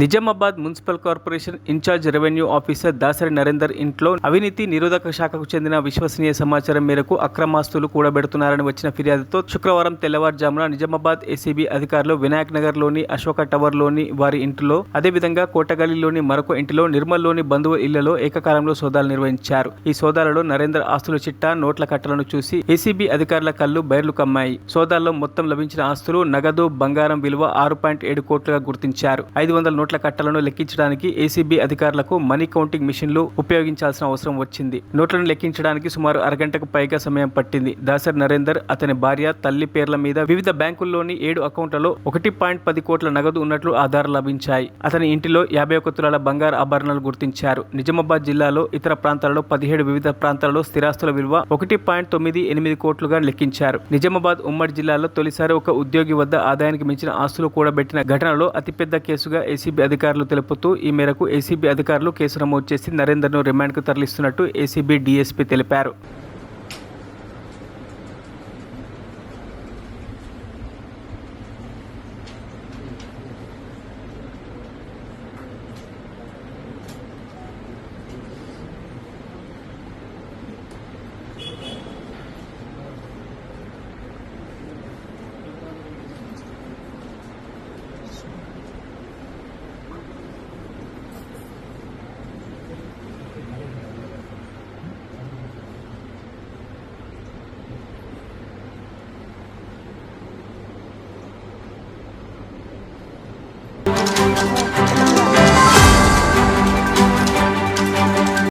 Nizamabad municipal corporation incharge revenue officer Dasari Narender ఇంట్లో అవినీతి నిరోధక శాఖకు చెందిన విశ్వసనీయ సమాచారం మేరకు అక్రమాస్తులు కూడబెడుతున్నారని వచ్చిన ఫిర్యాదుతో శుక్రవారం తెల్లవారుజామున నిజామాబాద్ ఏసీబీ అధికారులు వినాయక్ నగర్లోని అశోక టవర్లోని వారి ఇంటిలో అదేవిధంగా కోటగల్లిలోని మరొక ఇంటిలో నిర్మల్లోని బంధువు ఇళ్ళలో ఏకకాలంలో సోదాలు నిర్వహించారు. ఈ సోదాలలో నరేందర్ ఆస్తుల చిట్టా నోట్ల కట్టలను చూసి ఏసీబీ అధికారుల కళ్ళు బైర్లు కమ్మాయి. సోదాల్లో మొత్తం లభించిన ఆస్తులు నగదు బంగారం విలువ ఆరు పాయింట్ ఏడు కోట్లుగా గుర్తించారు. ఐదు వందల నోట్ల కట్టలను లెక్కించడానికి ఏసీబీ అధికారులకు మనీ కౌంటింగ్ మిషన్లు ఉపయోగించాల్సిన అవసరం వచ్చింది. నోట్లను లెక్కించడానికి సుమారు అరగంటకు పైగా సమయం పట్టింది. దాసరి నరేందర్ అతని భార్య తల్లి పేర్ల మీద వివిధ బ్యాంకుల్లోని ఏడు అకౌంట్లలో ఒకటి పాయింట్ పది కోట్ల నగదు ఉన్నట్లు ఆధారాలు లభించాయి. అతని ఇంటిలో యాభై ఒక తులాల బంగారు ఆభరణాలు గుర్తించారు. నిజామాబాద్ జిల్లాలో ఇతర ప్రాంతాలలో పదిహేడు వివిధ ప్రాంతాలలో స్థిరాస్తుల విలువ ఒకటి పాయింట్ తొమ్మిది ఎనిమిది కోట్లుగా లెక్కించారు. నిజామాబాద్ ఉమ్మడి జిల్లాలో తొలిసారి ఒక ఉద్యోగి వద్ద ఆదాయానికి మించిన ఆస్తులు కూడబెట్టిన ఘటనలో అతిపెద్ద కేసుగా ఏసీబీ అధికారులు తెలుపుతూ ఈ మేరకు ఏసీబీ అధికారులు కేసు నమోదు చేసి నరేందర్ను రిమాండ్కు తరలిస్తున్నట్టు ఏసీబీ డీఎస్పీ తెలిపారు.